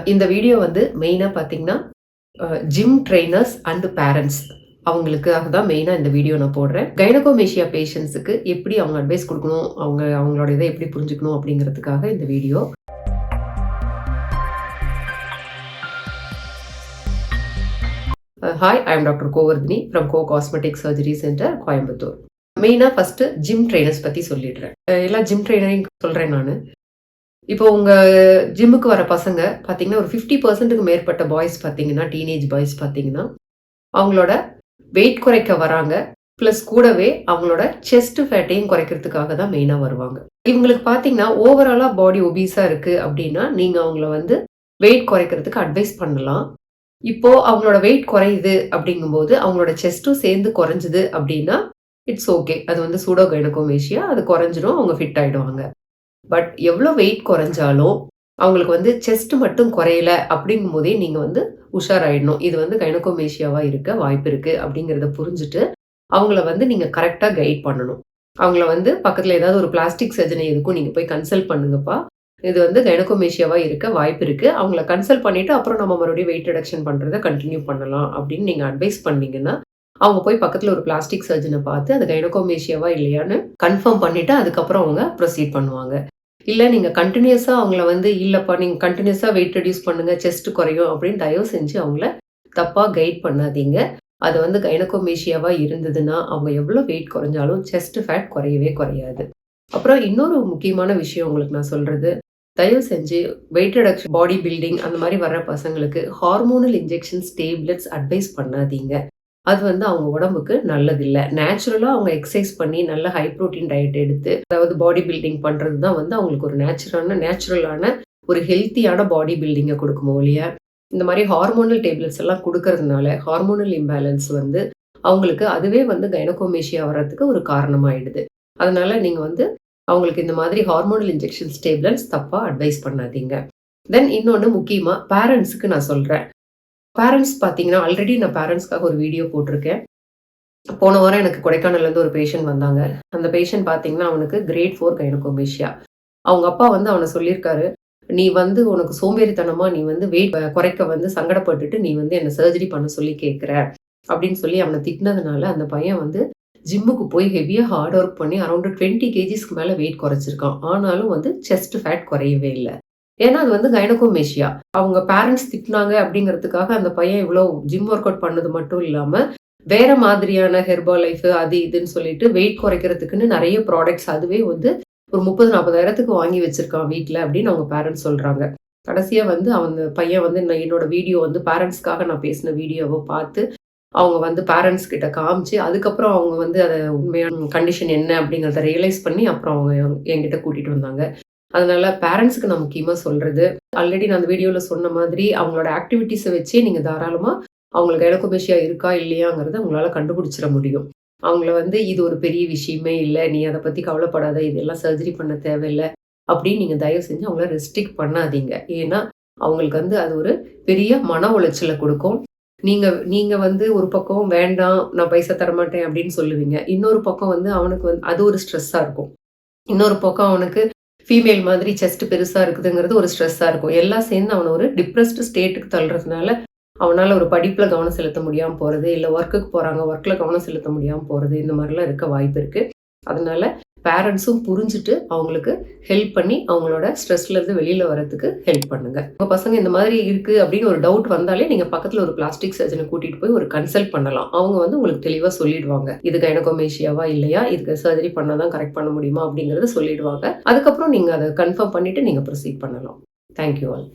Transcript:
இந்த வீடியோ வந்து மெயினாக பார்த்தீங்கன்னா ஜிம் ட்ரெயினர்ஸ் அண்ட் பேரண்ட்ஸ் அவங்களுக்காக தான் மெயினாக இந்த வீடியோ நான் போடுறேன். கைனகோமேஷியா பேஷண்ட்ஸுக்கு எப்படி அவங்க அட்வைஸ் கொடுக்கணும் அவங்க அவங்களோட இதை எப்படி புரிஞ்சுக்கணும் அப்படிங்கிறதுக்காக இந்த video hi I am doctor Govardhini from go cosmetic surgery centre Coimbatore மெயினாக ஃபஸ்ட்டு ஜிம் ட்ரெய்னர்ஸ் பற்றி சொல்லிடுறேன். எல்லா ஜிம் ட்ரைனரையும் சொல்கிறேன் நான். இப்போ உங்கள் ஜிம்முக்கு வர பசங்க பார்த்தீங்கன்னா ஒரு ஃபிஃப்டி பர்சன்ட்டுக்கு மேற்பட்ட பாய்ஸ் பார்த்தீங்கன்னா டீனேஜ் பாய்ஸ் பார்த்தீங்கன்னா அவங்களோட வெயிட் குறைக்க வராங்க. ப்ளஸ் கூடவே அவங்களோட செஸ்ட் ஃபேட்டையும் குறைக்கிறதுக்காக தான் மெயினாக வருவாங்க. இவங்களுக்கு பார்த்தீங்கன்னா ஓவராலாக பாடி ஒபீஸாக இருக்குது அப்படின்னா நீங்கள் அவங்கள வந்து வெயிட் குறைக்கிறதுக்கு அட்வைஸ் பண்ணலாம். இப்போது அவங்களோட வெயிட் குறையுது அப்படிங்கும்போது அவங்களோட செஸ்ட்டும் சேர்ந்து குறைஞ்சுது அப்படின்னா இட்ஸ் ஓகே அது வந்து சூடோ கைனகோமேஷியா அது குறைஞ்சிடும் அவங்க ஃபிட் ஆகிடுவாங்க பட் எவ்வளோ வெயிட் குறைஞ்சாலும் அவங்களுக்கு வந்து செஸ்ட் மட்டும் குறையல அப்படிங்கும் போதே நீங்கள் வந்து உஷாராயிடணும். இது வந்து கைனகோமேஷியாவாக இருக்க வாய்ப்பு இருக்குது அப்படிங்கிறத புரிஞ்சுட்டு அவங்கள வந்து நீங்கள் கரெக்டாக கைட் பண்ணணும். அவங்கள வந்து பக்கத்தில் ஏதாவது ஒரு பிளாஸ்டிக் சர்ஜனை எதுக்கும் நீங்கள் போய் கன்சல்ட் பண்ணுங்கப்பா. இது வந்து கைனகோமேஷியாவாக இருக்க வாய்ப்பு இருக்குது அவங்கள கன்சல்ட் பண்ணிவிட்டு அப்புறம் நம்ம மறுபடியும் வெயிட் ரிடக்ஷன் பண்ணுறதை கண்டினியூ பண்ணலாம் அப்படின்னு நீங்கள் அட்வைஸ் பண்ணீங்கன்னா அவங்க போய் பக்கத்தில் ஒரு பிளாஸ்டிக் சர்ஜனை பார்த்து அது கைனகோமேஷியாவா இல்லையான்னு கன்ஃபார்ம் பண்ணிவிட்டு அதுக்கப்புறம் அவங்க ப்ரொசீட் பண்ணுவாங்க. இல்லை நீங்கள் கண்டினியூஸாக அவங்கள வந்து இல்லைப்பா நீங்கள் கண்டினியூஸாக வெயிட் ரெடியூஸ் பண்ணுங்கள் செஸ்ட் குறையும் அப்படின்னு தயவு செஞ்சு அவங்கள தப்பாக கைட் பண்ணாதீங்க. அது வந்து கைனகோமேஷியாவாக இருந்ததுன்னா அவங்க எவ்வளோ வெயிட் குறைஞ்சாலும் செஸ்ட் ஃபேட் குறையவே குறையாது. அப்புறம் இன்னொரு முக்கியமான விஷயம் உங்களுக்கு நான் சொல்கிறது தயவு செஞ்சு வெயிட் ரிடக்ஷன் பாடி பில்டிங் அந்த மாதிரி வர்ற பசங்களுக்கு ஹார்மோனல் இன்ஜெக்ஷன்ஸ் டேப்லெட்ஸ் அட்வைஸ் பண்ணாதீங்க. அது வந்து அவங்க உடம்புக்கு நல்லதில்லை. நேச்சுரலாக அவங்க எக்ஸசைஸ் பண்ணி நல்ல ஹை ப்ரோட்டீன் டயட் எடுத்து அதாவது பாடி பில்டிங் பண்ணுறது தான் வந்து அவங்களுக்கு ஒரு நேச்சுரலான நேச்சுரலான ஒரு ஹெல்த்தியான பாடி பில்டிங்கை கொடுக்குமோ ஒழிய இந்த மாதிரி ஹார்மோனல் டேப்லெட்ஸ் எல்லாம் கொடுக்கறதுனால ஹார்மோனல் இம்பேலன்ஸ் வந்து அவங்களுக்கு அதுவே வந்து கைனகோமேஷியா வர்றதுக்கு ஒரு காரணமாயிடுது. அதனால நீங்கள் வந்து அவங்களுக்கு இந்த மாதிரி ஹார்மோனல் இன்ஜெக்ஷன்ஸ் டேப்லெட்ஸ் தப்பாக அட்வைஸ் பண்ணாதீங்க. தென் இன்னொன்று முக்கியமாக பேரண்ட்ஸுக்கு நான் சொல்கிறேன் பேரண்ட்ஸ் பார்த்தீங்கன்னா ஆல்ரெடி நான் பேரண்ட்ஸ்க்காக ஒரு வீடியோ போட்டிருக்கேன். போன வாரம் எனக்கு கொடைக்கானல்லேருந்து ஒரு பேஷண்ட் வந்தாங்க. அந்த பேஷண்ட் பார்த்தீங்கன்னா அவனுக்கு கிரேட் ஃபோர் கைனகோமேஷியா அவங்க அப்பா வந்து அவனை சொல்லியிருக்காரு நீ வந்து உனக்கு சோம்பேறித்தனமாக நீ வந்து வெயிட் குறைக்க வந்து சங்கடப்பட்டுட்டு நீ வந்து என்னை சர்ஜரி பண்ண சொல்லி கேட்குற அப்படின்னு சொல்லி அவனை திட்டினதுனால அந்த பையன் வந்து ஜிம்முக்கு போய் ஹெவியாக ஹார்ட் ஒர்க் பண்ணி அரௌண்ட் டுவெண்ட்டி கேஜிஸ்க்கு மேலே வெயிட் குறைச்சிருக்கான். ஆனாலும் வந்து செஸ்ட் ஃபேட் குறையவே இல்லை. ஏன்னா அது வந்து கைனகோமேஷியா அவங்க பேரண்ட்ஸ் திட்டினாங்க அப்படிங்கிறதுக்காக அந்த பையன் இவ்வளோ ஜிம் ஒர்க் அவுட் பண்ணது மட்டும் இல்லாமல் வேற மாதிரியான ஹெர்பா லைஃப் அது இதுன்னு சொல்லிட்டு வெயிட் குறைக்கிறதுக்குன்னு நிறைய ப்ராடக்ட்ஸ் அதுவே வந்து ஒரு முப்பது நாற்பதாயிரத்துக்கு வாங்கி வச்சிருக்கான் வீட்டில் அப்படின்னு அவங்க பேரண்ட்ஸ் சொல்கிறாங்க கடைசியாக வந்து அந்த பையன் வந்து நான் என்னோட வீடியோ வந்து பேரண்ட்ஸ்க்காக நான் பேசின வீடியோவை பார்த்து அவங்க வந்து பேரண்ட்ஸ் கிட்ட காமிச்சு அதுக்கப்புறம் அவங்க வந்து அதை உண்மையான கண்டிஷன் என்ன அப்படிங்கிறத ரியலைஸ் பண்ணி அப்புறம் அவங்க என்கிட்ட கூட்டிகிட்டு வந்தாங்க. அதனால பேரண்ட்ஸுக்கு நான் முக்கியமாக சொல்கிறது ஆல்ரெடி நான் அந்த வீடியோவில் சொன்ன மாதிரி அவங்களோட ஆக்டிவிட்டீஸை வச்சே நீங்கள் தாராளமாக அவங்களுக்கு எலக்கோபேஷியா இருக்கா இல்லையாங்கிறத உங்களால் கண்டுபிடிச்சிட முடியும். அவங்கள வந்து இது ஒரு பெரிய விஷயமே இல்லை நீ அதை பற்றி கவலைப்படாத இதெல்லாம் சர்ஜரி பண்ண தேவையில்லை அப்படின்னு நீங்கள் தயவு செஞ்சு அவங்கள ரெஸ்ட்ரிக்ட் பண்ணாதீங்க. ஏன்னா அவங்களுக்கு வந்து அது ஒரு பெரிய மன உளைச்சலை கொடுக்கும். நீங்கள் நீங்கள் வந்து ஒரு பக்கம் வேண்டாம் நான் பைசா தரமாட்டேன் அப்படின்னு சொல்லுவீங்க. இன்னொரு பக்கம் வந்து அவனுக்கு வந்து அது ஒரு ஸ்ட்ரெஸ்ஸாக இருக்கும். இன்னொரு பக்கம் அவனுக்கு ஃபீமேல் மாதிரி செஸ்ட் பெருசாக இருக்குதுங்கிறது ஒரு ஸ்ட்ரெஸ்ஸாக இருக்கும். எல்லாம் சேர்ந்து அவனை ஒரு டிப்ரெஸ்டு ஸ்டேட்டுக்கு தள்ளுறதுனால அவனால் ஒரு படிப்பில் கவனம் செலுத்த முடியாமல் போகிறது இல்லை ஒர்க்குக்கு போகிறாங்க ஒர்க்கில் கவனம் செலுத்த முடியாமல் போகிறது இந்த மாதிரிலாம் இருக்க வாய்ப்பு இருக்குது அதனால பேரண்ட்ஸும் புரிஞ்சுட்டு அவங்களுக்கு ஹெல்ப் பண்ணி அவங்களோட ஸ்ட்ரெஸ்லேருந்து வெளியில் வரதுக்கு ஹெல்ப் பண்ணுங்கள் உங்கள் பசங்க இந்த மாதிரி இருக்குது அப்படின்னு ஒரு டவுட் வந்தாலே நீங்கள் பக்கத்தில் ஒரு பிளாஸ்டிக் சர்ஜனை கூட்டிகிட்டு போய் ஒரு கன்சல்ட் பண்ணலாம். அவங்க வந்து உங்களுக்கு தெளிவாக சொல்லிடுவாங்க. இது கைனகோமேஷியாவா இல்லையா? இதுக்கு சர்ஜரி பண்ணால் தான் கரெக்ட் பண்ண முடியுமா அப்படிங்கிறத சொல்லிடுவாங்க. அதுக்கப்புறம் நீங்கள் அதை கன்ஃபார்ம் பண்ணிவிட்டு நீங்கள் ப்ரொசீட் பண்ணலாம். Thank you all